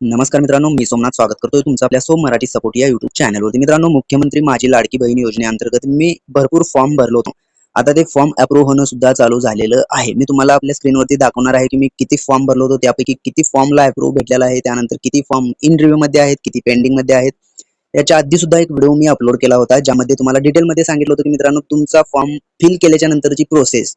नमस्कार मित्रांनो मी सोमनाथ स्वागत करतोय तुमचं आपल्या सोम मराठी सपोर्ट या युट्यूब चॅनलवरती मित्रांनो मुख्यमंत्री माझी लाडकी बहीण योजनेअंतर्गत मी भरपूर फॉर्म भरलो होतो. आता ते फॉर्म अप्रूव्ह होणं सुद्धा चालू झालेलं आहे. मी तुम्हाला आपल्या स्क्रीनवरती दाखवणार आहे की मी किती फॉर्म भरलो होतो त्यापैकी किती फॉर्मला अप्रूव्ह भेटलेला आहे त्यानंतर किती फॉर्म इन रिव्ह्यू मध्ये आहेत किती पेंडिंगमध्ये आहेत. याच्या आधी सुद्धा एक व्हिडिओ मी अपलोड केला होता ज्यामध्ये तुम्हाला डिटेलमध्ये सांगितलं होतं की मित्रांनो तुमचा फॉर्म फिल केल्याच्या नंतरची प्रोसेस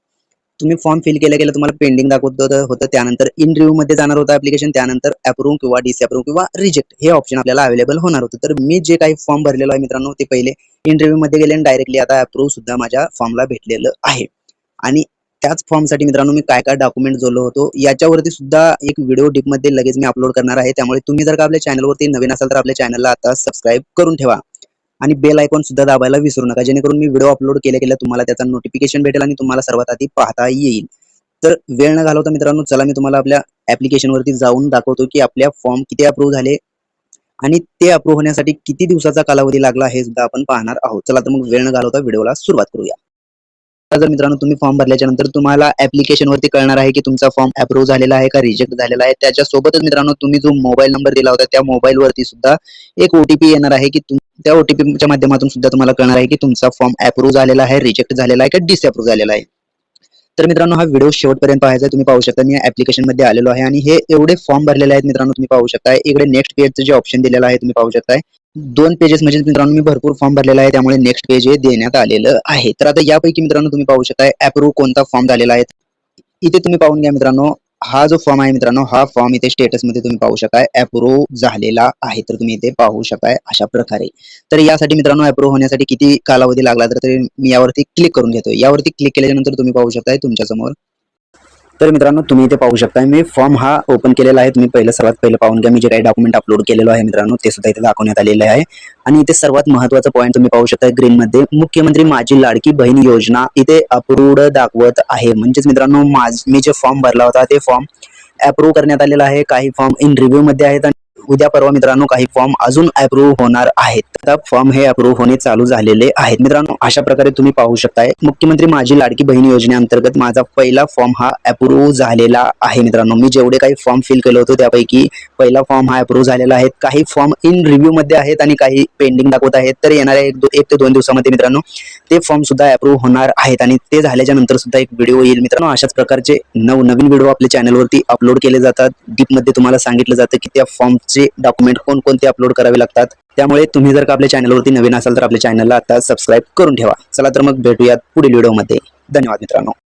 तुम्ही फॉर्म फिल केल्या गेलं तुम्हाला पेंडिंग दाखवत होतं त्यानंतर इन रिव्ह्यू मध्ये जाणार होतं ऍप्लिकेशन त्यानंतर अप्रूव्ह किंवा डिसअप्रूव्ह किंवा रिजेक्ट हे ऑप्शन आपल्याला अवेलेबल होणार होतं. तर मी जे काही फॉर्म भरलेलो आहे मित्रांनो ते पहिले इन रिव्ह्यू मध्ये गेले आणि डायरेक्टली आता अप्रूव्ह सुद्धा माझ्या फॉर्मला भेटलेलं आहे. आणि त्याच फॉर्मसाठी मित्रांनो मी काय काय डॉक्युमेंट जोडलो होतो याच्यावरती सुद्धा एक व्हिडिओमध्ये लगेच मी अपलोड करणार आहे. त्यामुळे तुम्ही जर का आपल्या चॅनलवरती नवीन असाल तर आपल्या चॅनलला आता सबस्क्राईब करून ठेवा. आणि बेल आयकॉन सुद्धा दाबायला विसरू नका. जेणेकरून मी व्हिडिओ अपलोड केल्या केल्या तुम्हाला त्याचा नोटिफिकेशन भेटेल आणि तुम्हाला सर्वात आधी पाहता येईल. तर वेळ न घालवता मित्रांनो चला मी तुम्हाला आपल्या ऍप्लिकेशनवरती जाऊन दाखवतो की आपल्या फॉर्म किती अप्रूव्ह झाले आणि ते अप्रूव्ह होण्यासाठी किती दिवसाचा कालावधी लागला हे सुद्धा आपण पाहणार आहोत. चला तर मग वेळ न घालवता व्हिडिओला सुरुवात करूया. जर मित्रांनो तुम्ही फॉर्म भरल्याच्या नंतर तुम्हाला ऍप्लिकेशन वरती कळणार आहे की तुमचा फॉर्म अप्रूव्ह झालेला आहे का रिजेक्ट झालेला आहे. त्याच्यासोबतच मित्रांनो तुम्ही जो मोबाईल नंबर दिला होता त्या मोबाईल वरती सुद्धा एक ओटीपी येणार आहे की त्या ओटीपीच्या माध्यमातून सुद्धा तुम्हाला कळणार आहे की तुमचा फॉर्म अप्रूव्ह झालेला आहे रिजेक्ट झालेला आहे का डिसअप्रूव्ह झालेला आहे. तर मित्रांनो हा व्हिडिओ शेवटपर्यंत पाहायचा आहे. तुम्ही पाहू शकता मी ऍप्लिकेशनमध्ये आलेलो आहे आणि हे एवढे फॉर्म भरलेले आहेत मित्रांनो तुम्ही पाहू शकता. इकडे नेक्स्ट पेजचं जे ऑप्शन दिलेलं आहे तुम्ही पाहू शकताय. दोन पेजेस म्हणजे मित्रांनो मी भरपूर फॉर्म भरलेला आहे त्यामुळे नेक्स्ट पेज हे देण्यात आलेलं आहे. तर आता यापैकी मित्रांनो तुम्ही पाहू शकताय अप्रूव्ह कोणता फॉर्म झालेला आहे? इथे तुम्ही पाहून घ्या मित्रांनो हा जो फॉर्म आहे मित्रांनो हा फॉर्म इथे स्टेटसमध्ये तुम्ही पाहू शकाय. अप्रूव्ह झालेला आहे तर तुम्ही इथे पाहू शकाय अशा प्रकारे. तर यासाठी मित्रांनो अप्रूव्ह होण्यासाठी किती कालावधी लागला तर मी यावरती क्लिक करून घेतोय. यावरती क्लिक केल्यानंतर तुम्ही पाहू शकताय तुमच्यासमोर तर मित्रांनो तुम्ही इथे पाहू शकताय मी फॉर्म हा ओपन केलेला आहे. तुम्ही पहिलं सर्वात पहिलं पाहून घ्या. मी जे काही डॉक्युमेंट अपलोड केलेलो आहे मित्रांनो ते सुद्धा इथे दाखवण्यात आलेले आहे. आणि इथे सर्वात महत्त्वाचा पॉईंट तुम्ही पाहू शकता ग्रीन मध्ये मुख्यमंत्री माझी लाडकी बहीण योजना इथे अप्रूव्ड दाखवत आहे. म्हणजेच मित्रांनो माझ मी जे फॉर्म भरला होता ते फॉर्म अप्रूव्ह करण्यात आलेला आहे. काही फॉर्म इन रिव्ह्यू मध्ये आहेत उद्या परवा मित्रांनो काही फॉर्म अजून अप्रूव्ह होणार आहेत. आता फॉर्म हे अप्रूव्ह होणे चालू झालेले आहेत. मित्रांनो अशा प्रकारे तुम्ही पाहू शकताय मुख्यमंत्री माझी लाडकी बहीण योजनेअंतर्गत माझा पहिला फॉर्म हा अप्रूव्ह झालेला आहे मित्रांनो. मी जेवढे काही फॉर्म फिल केलं होतं त्यापैकी पहिला फॉर्म हा अप्रूव्ह झालेला आहे. काही फॉर्म इन रिव्ह्यू मध्ये आहेत आणि काही पेंडिंग दाखवत आहेत. तर येणाऱ्या एक एक ते दोन दिवसामध्ये मित्रांनो ते फॉर्म सुद्धा अप्रूव्ह होणार आहेत. आणि ते झाल्याच्यानंतर सुद्धा एक व्हिडिओ येईल. मित्रांनो अशाच प्रकारचे नवनवीन व्हिडिओ आपल्या चॅनलवरती अपलोड केले जातात. डीपमध्ये तुम्हाला सांगितलं जातं की त्या फॉर्म चे डॉक्युमेंट कोणकोणते अपलोड करावे लागतात त्यामुळे तुम्ही जर का आपल्या चॅनलवरती नवीन असाल तर आपल्या चॅनलला आता सबस्क्राईब करून ठेवा. चला तर मग भेटूयात पुढील व्हिडिओमध्ये धन्यवाद मित्रांनो.